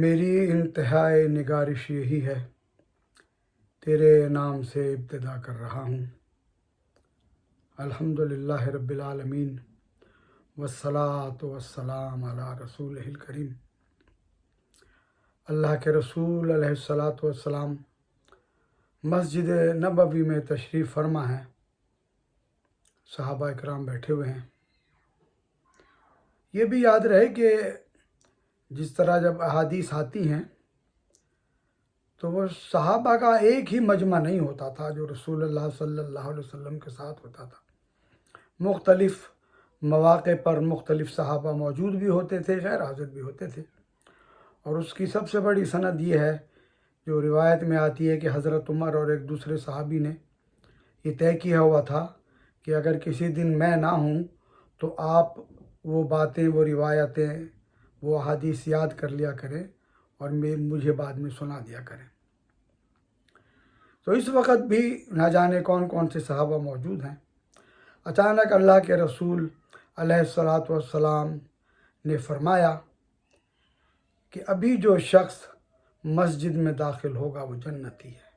मेरी इंतहाई निगारिश यही है। तेरे नाम से इब्तदा कर रहा हूँ। अल्हम्दुलिल्लाह रब्बिल आलमीन। वस्सलातु वस्सलाम अला रसूल करीम। अल्लाह के रसूल अलैहिस्सलातु वस्सलाम, मस्जिद नबवी में तशरीफ़ फरमा है। सहाबा कराम बैठे हुए हैं। ये भी याद रहे कि जिस तरह जब अहादीस आती हैं तो वो सहाबा का एक ही मजमा नहीं होता था, जो रसूल अल्लाह वसल्लम के साथ होता था। मुख्तलिफ़ मौाक़े पर मुख्तलिफ़ सहाबा मौजूद भी होते थे, गैर हाजिर भी होते थे। और उसकी सबसे बड़ी सनद ये है, जो रिवायत में आती है कि हज़रत उमर और एक दूसरे सहाबी ने ये तय किया हुआ था कि अगर किसी दिन मैं ना हूँ तो आप वो बातें, वो रिवायतें वो हदीस याद कर लिया करें और मैं, मुझे बाद में सुना दिया करें। तो इस वक्त भी ना जाने कौन कौन से सहाबा मौजूद हैं। अचानक अल्लाह के रसूल अलैहिस्सलाम ने फरमाया कि अभी जो शख्स मस्जिद में दाखिल होगा, वो जन्नती है।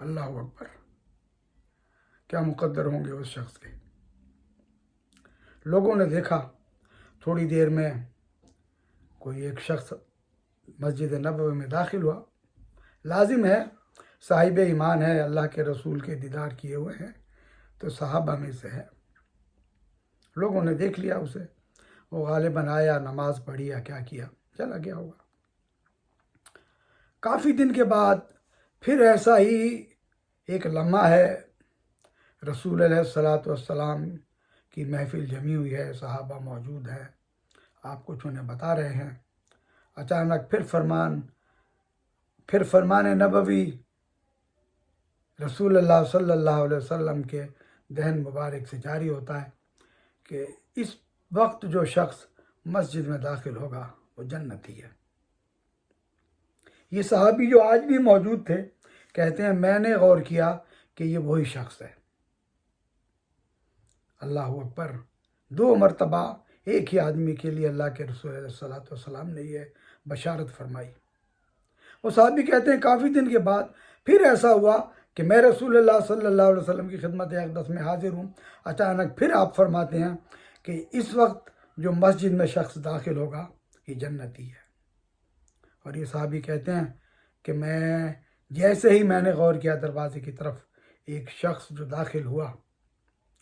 अल्लाह अकबर। क्या मुकद्दर होंगे उस शख्स के? लोगों ने देखा थोड़ी देर में कोई एक शख्स मस्जिद नबी में दाखिल हुआ। लाजिम है, साहिब ईमान है, अल्लाह के रसूल के दीदार किए हुए हैं तो साहबा में से है। लोगों ने देख लिया उसे, वो गालिबन आया, नमाज़ पढ़ी या क्या किया, चला गया होगा। काफ़ी दिन के बाद फिर ऐसा ही एक लम्हा है, रसूल सलाम की महफिल जमी हुई है, साहबा मौजूद है। आप कुछ उन्हें बता रहे हैं। अचानक फिर फरमान फिर फरमान नबवी रसूल अल्लाह सल्लल्लाहु अलैहि वसल्लम के दहन मुबारक से जारी होता है कि इस वक्त जो शख्स मस्जिद में दाखिल होगा, वो जन्नती है। ये सहाबी जो आज भी मौजूद थे, कहते हैं, मैंने गौर किया कि ये वही शख्स है। अल्लाह अकबर, दो मरतबा एक ही आदमी के लिए अल्लाह के रसूल सलाम ने यह बशारत फरमाई। वो साहबी कहते हैं, काफ़ी दिन के बाद फिर ऐसा हुआ कि मैं रसूल सल्लल्लाहु अलैहि वसल्लम की खिदमत अकदस में हाजिर हूँ। अचानक फिर आप फरमाते हैं कि इस वक्त जो मस्जिद में शख्स दाखिल होगा, ये जन्नती है। और ये साहबी कहते हैं कि मैं, जैसे ही मैंने गौर किया दरवाजे की तरफ़, एक शख्स जो दाखिल हुआ,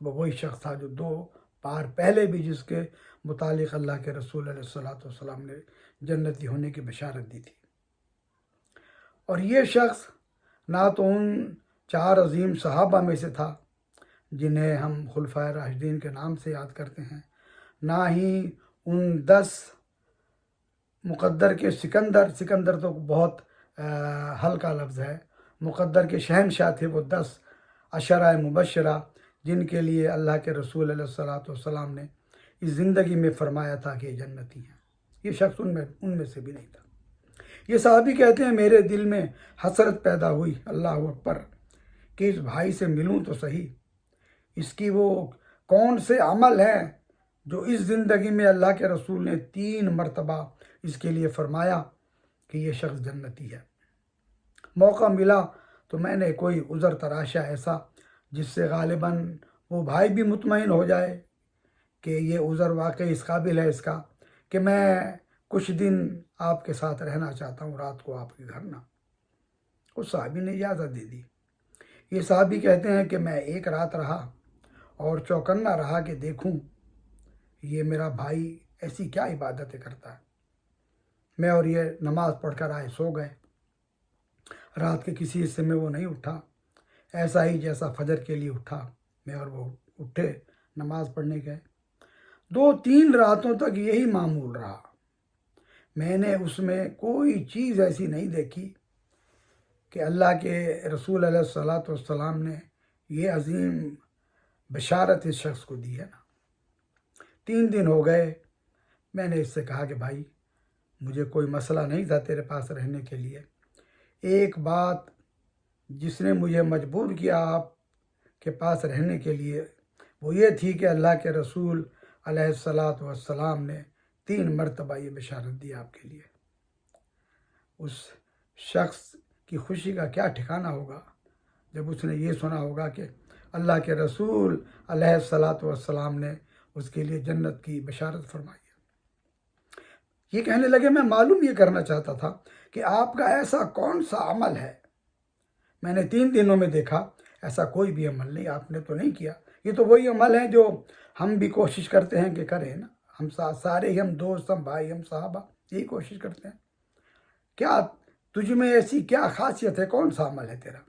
वो वही शख्स था जो दो पार पहले भी जिसके मुतालिक अल्लाह के रसूल सलाम ने जन्नती होने की बशारत दी थी। और ये शख्स ना तो उन चार अजीम सहाबा में से था जिन्हें हम खुलफा राशदीन के नाम से याद करते हैं। ना ही उन दस मुकद्दर के सिकंदर सिकंदर तो बहुत आ, हल्का लफ्ज़ है। मुकद्दर के शहनशाह थे वो दस अशरा मुबशरा जिनके लिए अल्लाह के रसूल सलाम ने इस ज़िंदगी में फरमाया था कि जन्नती हैं। ये शख्स उनमें उनमें से भी नहीं था। ये साहबी कहते हैं, मेरे दिल में हसरत पैदा हुई, अल्लाह अकबर, कि इस भाई से मिलूं तो सही। इसकी वो कौन से अमल हैं जो इस ज़िंदगी में अल्लाह के रसूल ने तीन मरतबा इसके लिए फरमाया कि ये शख्स जन्नती है। मौका मिला तो मैंने कोई उज़र तराशा ऐसा जिससे गालिबा वो भाई भी मुतमिन हो जाए कि ये उज़र वाकई इस काबिल है इसका कि मैं कुछ दिन आपके साथ रहना चाहता हूँ, रात को आपके घर ना। उस साहबी ने इजाज़त दे दी। ये साहबी कहते हैं कि मैं एक रात रहा और चौकन्ना रहा कि देखूँ, ये मेरा भाई ऐसी क्या इबादतें करता है। मैं और ये नमाज़ पढ़कर आए सो गए। रात के किसी हिस्से में वो नहीं उठा। ऐसा ही जैसा फजर के लिए उठा मैं और वो उठे, नमाज़ पढ़ने गए। दो तीन रातों तक यही मामूल रहा। मैंने उसमें कोई चीज़ ऐसी नहीं देखी कि अल्लाह के रसूल सलाम ने ये अजीम बशारत इस शख्स को दी है ना। तीन दिन हो गए, मैंने इससे कहा कि भाई, मुझे कोई मसला नहीं था तेरे पास रहने के लिए। एक बात जिसने मुझे मजबूर किया आप के पास रहने के लिए, वो ये थी कि अल्लाह के रसूल अलैहिस्सलात वस्सलाम ने तीन मरतबा ये बशारत दी आपके लिए। उस शख्स की खुशी का क्या ठिकाना होगा जब उसने ये सुना होगा कि अल्लाह के रसूल सलाम ने उसके लिए जन्नत की बशारत फरमाई ये कहने लगे, मैं मालूम ये करना चाहता था कि आपका ऐसा कौन सा अमल है मैंने तीन दिनों में देखा ऐसा कोई भी अमल नहीं आपने तो नहीं किया। ये तो वही अमल है जो हम भी कोशिश करते हैं कि करें ना? हम सा, सारे ही हम दोस्त हम भाई हम साहबा यही कोशिश करते हैं। क्या तुझ में ऐसी क्या खासियत है? कौन सा अमल है तेरा?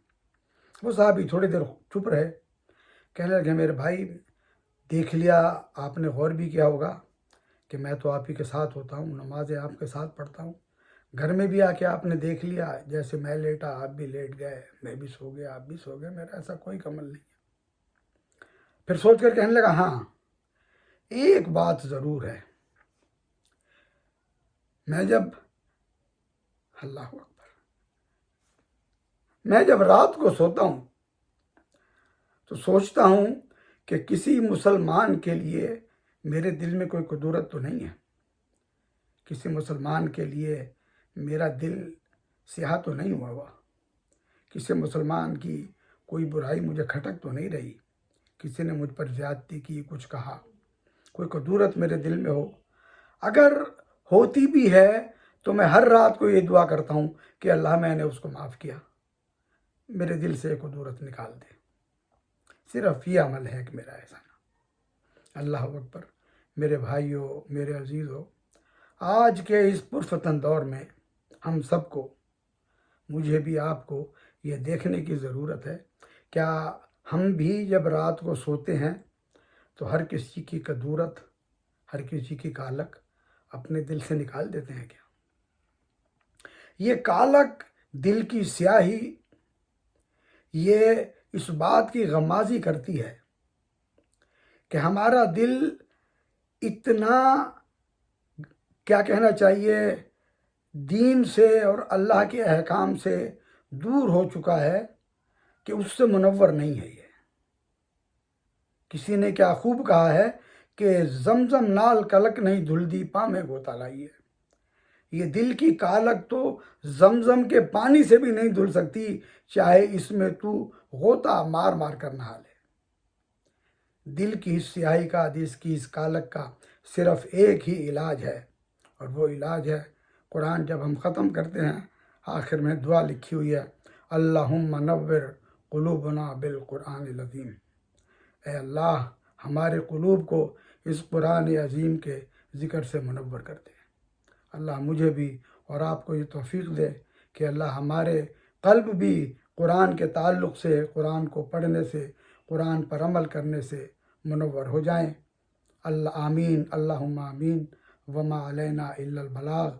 वो साहब ही थोड़ी देर चुप रहे। कहने लगे मेरे भाई देख लिया आपने गौर भी किया होगा कि मैं तो आप ही के साथ होता हूँ नमाजें आपके साथ पढ़ता हूँ। घर में भी आके आपने देख लिया, जैसे मैं लेटा, आप भी लेट गए, मैं भी सो गया, आप भी सो गए, मेरा ऐसा कोई कमल नहीं है। फिर सोच कर कहने लगा हाँ एक बात ज़रूर है। मैं जब, अल्लाह अकबर, मैं जब रात को सोता हूँ तो सोचता हूँ कि किसी मुसलमान के लिए मेरे दिल में कोई कुदूरत तो नहीं है। किसी मुसलमान के लिए मेरा दिल स्याह तो नहीं हुआ हुआ। किसी मुसलमान की कोई बुराई मुझे खटक तो नहीं रही। किसी ने मुझ पर ज़्यादती की, कुछ कहा। कोई कदूरत मेरे दिल में हो। अगर होती भी है तो मैं हर रात को ये दुआ करता हूँ कि अल्लाह मैंने उसको माफ़ किया। मेरे दिल से कदूरत निकाल दे। सिर्फ़ ये अमल है कि मेरा ऐसा ना। अल्लाह अकबर, मेरे भाइयों, मेरे अजीज़ों, आज के इस पुरफतन दौर में हम सबको, मुझे भी आपको ये देखने की ज़रूरत है। क्या हम भी जब रात को सोते हैं तो हर किसी की कदूरत, हर किसी की कालक अपने दिल से निकाल देते हैं क्या? ये कालक दिल की स्याही, ये इस बात की गमाजी करती है कि हमारा दिल इतना क्या कहना चाहिए? दीन से और अल्लाह के अहकाम से दूर हो चुका है कि उससे मुनवर नहीं है ये। किसी ने क्या खूब कहा है कि जमजम नाल कलक नहीं धुलदी पा में गोता है। ये दिल की कालक तो जमजम के पानी से भी नहीं धुल सकती, चाहे इसमें तू गोता मार मार कर नहा ले। दिल की इस स्याही का दिल की इस कालक का सिर्फ़ एक ही इलाज है, और वो इलाज है कुरान जब हम ख़त्म करते हैं, आखिर में दुआ लिखी हुई है अल्लाह नवर क़लूबना बिल कुरान लजीम ए अल्लाह, हमारे क़लूब को इस कुरान अजीम के ज़िक्र से मुनवर कर दे। अल्लाह मुझे भी और आपको ये तोफ़ी दे कि अल्लाह हमारे कल्ब भी कुरान के ताल्लुक़ से, कुरान को पढ़ने से, कुरान पर अमल करने से मनवर हो जाएँ। अल्लाह आमीन अल्लाह आमीन। वमा अलैना इल्लल बलाग।